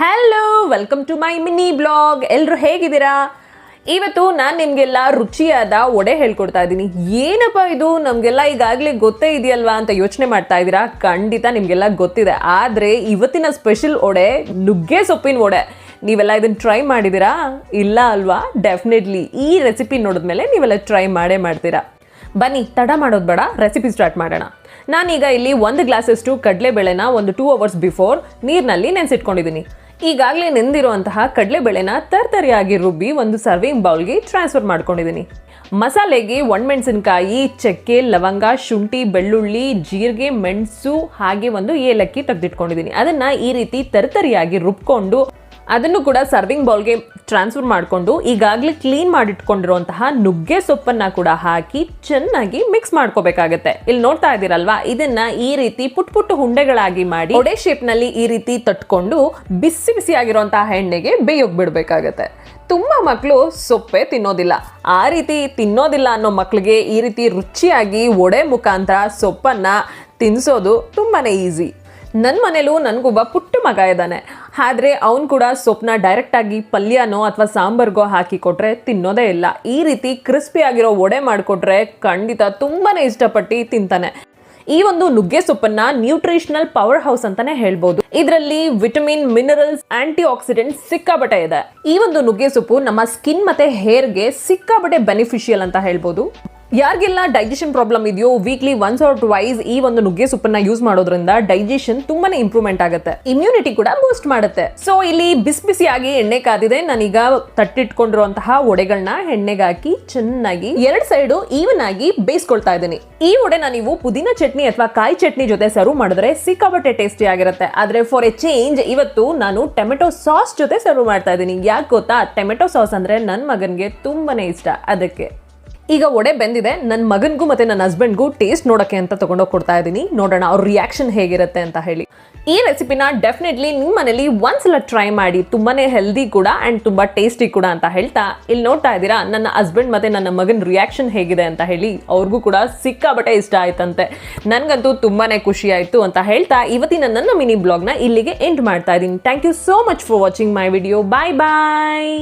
Hello welcome to my mini blog ಎಲ್ಲರೂ ಹೇಗಿದ್ದೀರಾ? ಇವತ್ತು ನಾನು ನಿಮಗೆಲ್ಲ ರುಚಿಯಾದ ಒಡೆ ಹೇಳ್ಕೊಡ್ತಾ ಇದ್ದೀನಿ. ಏನಪ್ಪ ಇದು? ನಮಗೆಲ್ಲ ಈಗಾಗಲೇ ಗೊತ್ತೇ ಇದೆಯಲ್ವಾ ಅಂತ ಯೋಚನೆ ಮಾಡ್ತಾ ಇದ್ದೀರಾ? ಖಂಡಿತ ನಿಮಗೆಲ್ಲ ಗೊತ್ತಿದೆ. ಆದರೆ ಇವತ್ತಿನ ಸ್ಪೆಷಲ್ ಒಡೆ ನುಗ್ಗೆ ಸೊಪ್ಪಿನ ಒಡೆ ನೀವೆಲ್ಲ ಇದನ್ನ ಟ್ರೈ ಮಾಡಿದ್ದೀರಾ? ಇಲ್ಲ ಅಲ್ವಾ? ಡೆಫಿನೆಟ್ಲಿ ಈ ರೆಸಿಪಿ ನೋಡಿದ್ಮೇಲೆ ನೀವೆಲ್ಲ ಟ್ರೈ ಮಾಡೇ ಮಾಡ್ತೀರಾ. ಬನ್ನಿ, ತಡ ಮಾಡೋದು ಬೇಡ. ರೆಸಿಪಿ ಸ್ಟಾರ್ಟ್ ಮಾಡೋಣ. ನಾನೀಗ ಇಲ್ಲಿ ಒಂದು ಗ್ಲಾಸಷ್ಟು ಕಡಲೆಬೇಳೆನ ಒಂದು ಟೂ ಅವರ್ಸ್ ಬಿಫೋರ್ ನೀರಿನಲ್ಲಿ ನೆನೆಸಿಟ್ಕೊಂಡಿದ್ದೀನಿ. ಈಗಾಗಲೇ ನೆಂದಿರುವಂತಹ ಕಡಲೆಬೇಳೆನ ತರ್ತರಿಯಾಗಿ ರುಬ್ಬಿ ಒಂದು ಸರ್ವಿಂಗ್ ಬೌಲ್ಗೆ ಟ್ರಾನ್ಸ್ಫರ್ ಮಾಡ್ಕೊಂಡಿದ್ದೀನಿ. ಮಸಾಲೆಗೆ ಒಣಮೆಣಸಿನಕಾಯಿ, ಚಕ್ಕೆ, ಲವಂಗ, ಶುಂಠಿ, ಬೆಳ್ಳುಳ್ಳಿ, ಜೀರಿಗೆ, ಮೆಣಸು ಹಾಗೆ ಒಂದು ಏಲಕ್ಕಿ ತೆಗೆದಿಟ್ಕೊಂಡಿದ್ದೀನಿ. ಅದನ್ನು ಈ ರೀತಿ ತರ್ತರಿಯಾಗಿ ರುಬ್ಕೊಂಡು ಅದನ್ನು ಕೂಡ ಸರ್ವಿಂಗ್ ಬೌಲ್ಗೆ ಟ್ರಾನ್ಸ್ಫರ್ ಮಾಡಿಕೊಂಡು ಈಗಾಗಲೇ ಕ್ಲೀನ್ ಮಾಡಿಟ್ಕೊಂಡಿರುವಂತಹ ನುಗ್ಗೆ ಸೊಪ್ಪನ್ನ ಕೂಡ ಹಾಕಿ ಚೆನ್ನಾಗಿ ಮಿಕ್ಸ್ ಮಾಡ್ಕೋಬೇಕಾಗತ್ತೆ. ಇಲ್ಲಿ ನೋಡ್ತಾ ಇದ್ದೀರಲ್ವಾ? ಇದನ್ನ ಈ ರೀತಿ ಪುಟ್ ಪುಟ್ಟು ಹುಂಡೆಗಳಾಗಿ ಮಾಡಿ ಒಡೆ ಶೇಪ್ನಲ್ಲಿ ಈ ರೀತಿ ತಟ್ಕೊಂಡು ಬಿಸಿ ಬಿಸಿ ಆಗಿರುವಂತಹ ಎಣ್ಣೆಗೆ ಬೇಯೋಗ್ ಬಿಡಬೇಕಾಗತ್ತೆ. ತುಂಬಾ ಮಕ್ಕಳು ಸೊಪ್ಪೆ ತಿನ್ನೋದಿಲ್ಲ. ಆ ರೀತಿ ತಿನ್ನೋದಿಲ್ಲ ಅನ್ನೋ ಮಕ್ಕಳಿಗೆ ಈ ರೀತಿ ರುಚಿಯಾಗಿ ಒಡೆ ಮುಖಾಂತರ ಸೊಪ್ಪನ್ನ ತಿನ್ನಿಸೋದು ತುಂಬಾನೇ ಈಸಿ ನನ್ನ ಮನೇಲೂ ನನಗೊಬ್ಬ ಪುಟ್ಟ ಮಗ ಇದ್ದಾನೆ. ಆದರೆ ಅವನು ಕೂಡ ಸೊಪ್ಪನ್ನ ಡೈರೆಕ್ಟಾಗಿ ಪಲ್ಯನೋ ಅಥವಾ ಸಾಂಬಾರ್ಗೋ ಹಾಕಿ ಕೊಟ್ರೆ ತಿನ್ನೋದೇ ಇಲ್ಲ. ಈ ರೀತಿ ಕ್ರಿಸ್ಪಿ ಆಗಿರೋ ಒಡೆ ಮಾಡಿಕೊಟ್ರೆ ಖಂಡಿತ ತುಂಬಾ ಇಷ್ಟಪಟ್ಟು ತಿಂತಾನೆ. ಈ ಒಂದು ನುಗ್ಗೆ ಸೊಪ್ಪನ್ನ ನ್ಯೂಟ್ರಿಷನಲ್ ಪವರ್ ಹೌಸ್ ಅಂತಾನೆ ಹೇಳ್ಬೋದು. ಇದರಲ್ಲಿ ವಿಟಮಿನ್ ಮಿನರಲ್ಸ್ ಆಂಟಿ ಆಕ್ಸಿಡೆಂಟ್ ಸಿಕ್ಕಾಬಟ್ಟೆ ಇದೆ. ಈ ಒಂದು ನುಗ್ಗೆ ಸೊಪ್ಪು ನಮ್ಮ ಸ್ಕಿನ್ ಮತ್ತೆ ಹೇರ್ಗೆ ಸಿಕ್ಕಾಬಟ್ಟೆ ಬೆನಿಫಿಷಿಯಲ್ ಅಂತ ಹೇಳ್ಬೋದು. ಯಾರಿಗೆಲ್ಲ ಡೈಜೆಷನ್ ಪ್ರಾಬ್ಲಮ್ ಇದೆಯೋ ವೀಕ್ಲಿ ಒನ್ಸ್ ಆರ್ ಟ್ವೈಸ್ ಈ ಒಂದು ನುಗ್ಗೆ ಸೊಪ್ಪನ್ನ ಯೂಸ್ ಮಾಡೋದ್ರಿಂದ ಡೈಜೆಷನ್ ತುಂಬಾನೇ ಇಂಪ್ರೂವ್ಮೆಂಟ್ ಆಗುತ್ತೆ. ಇಮ್ಯುನಿಟಿ ಕೂಡ ಬೂಸ್ಟ್ ಮಾಡುತ್ತೆ. ಸೊ ಇಲ್ಲಿ ಬಿಸಿ ಬಿಸಿಯಾಗಿ ಎಣ್ಣೆ ಕಾದಿದೆ. ನಾನೀಗ ತಟ್ಟಿಟ್ಕೊಂಡಿರುವಂತಹ ಒಡೆಗಳನ್ನ ಎಣ್ಣೆಗೆ ಹಾಕಿ ಚೆನ್ನಾಗಿ ಎರಡ್ ಸೈಡು ಈವನ್ ಆಗಿ ಬೇಯಿಸ್ಕೊಳ್ತಾ ಇದ್ದೀನಿ. ಈ ಒಡೆನ ನೀವು ಪುದೀನ ಚಟ್ನಿ ಅಥವಾ ಕಾಯಿ ಚಟ್ನಿ ಜೊತೆ ಸರ್ವ್ ಮಾಡಿದ್ರೆ ಸಿಕ್ಕಾಪಟ್ಟೆ ಟೇಸ್ಟಿ ಆಗಿರುತ್ತೆ. ಆದ್ರೆ ಫಾರ್ ಎ ಚೇಂಜ್ ಇವತ್ತು ನಾನು ಟೊಮೆಟೊ ಸಾಸ್ ಜೊತೆ ಸರ್ವ್ ಮಾಡ್ತಾ ಇದ್ದೀನಿ. ಯಾಕೆ ಗೊತ್ತಾ? ಟೊಮೆಟೊ ಸಾಸ್ ಅಂದ್ರೆ ನನ್ನ ಮಗನ್ಗೆ ತುಂಬಾನೇ ಇಷ್ಟ. ಅದಕ್ಕೆ. ಈಗ ಒಡೆ ಬೆಂದಿದೆ. ನನ್ನ ಮಗನಿಗೂ ಮತ್ತೆ ನನ್ನ ಹಸ್ಬೆಂಡ್ಗೂ ಟೇಸ್ಟ್ ನೋಡೋಕ್ಕೆ ಅಂತ ತಗೊಂಡೋಗಿ ಕೊಡ್ತಾ ಇದ್ದೀನಿ ನೋಡೋಣ ಅವ್ರ ರಿಯಾಕ್ಷನ್ ಹೇಗಿರುತ್ತೆ ಅಂತ ಹೇಳಿ. ಈ ರೆಸಿಪಿನ ಡೆಫಿನೆಟ್ಲಿ ನಿಮ್ಮ ಮನೇಲಿ ಒಂದ್ಸಲ ಟ್ರೈ ಮಾಡಿ ತುಂಬಾನೇ ಹೆಲ್ದಿ ಕೂಡ ಆ್ಯಂಡ್ ತುಂಬ ಟೇಸ್ಟಿ ಕೂಡ ಅಂತ ಹೇಳ್ತಾ ಇಲ್ಲಿ ನೋಡ್ತಾ ಇದ್ದೀರಾ? ನನ್ನ ಹಸ್ಬೆಂಡ್ ಮತ್ತೆ ನನ್ನ ಮಗನ ರಿಯಾಕ್ಷನ್ ಹೇಗಿದೆ ಅಂತ ಹೇಳಿ ಅವ್ರಿಗೂ ಕೂಡ ಸಿಕ್ಕಾಬಟ್ಟೆ ಇಷ್ಟ ಆಯ್ತಂತೆ. ನನಗಂತೂ ತುಂಬಾನೇ ಖುಷಿ ಆಯಿತು ಅಂತ ಹೇಳ್ತಾ ಇವತ್ತಿನ ನನ್ನ ಮಿನಿ ಬ್ಲಾಗ್ನ ಇಲ್ಲಿಗೆ ಎಂಡ್ ಮಾಡ್ತಾ ಇದ್ದೀನಿ thank you so much for watching my video bye bye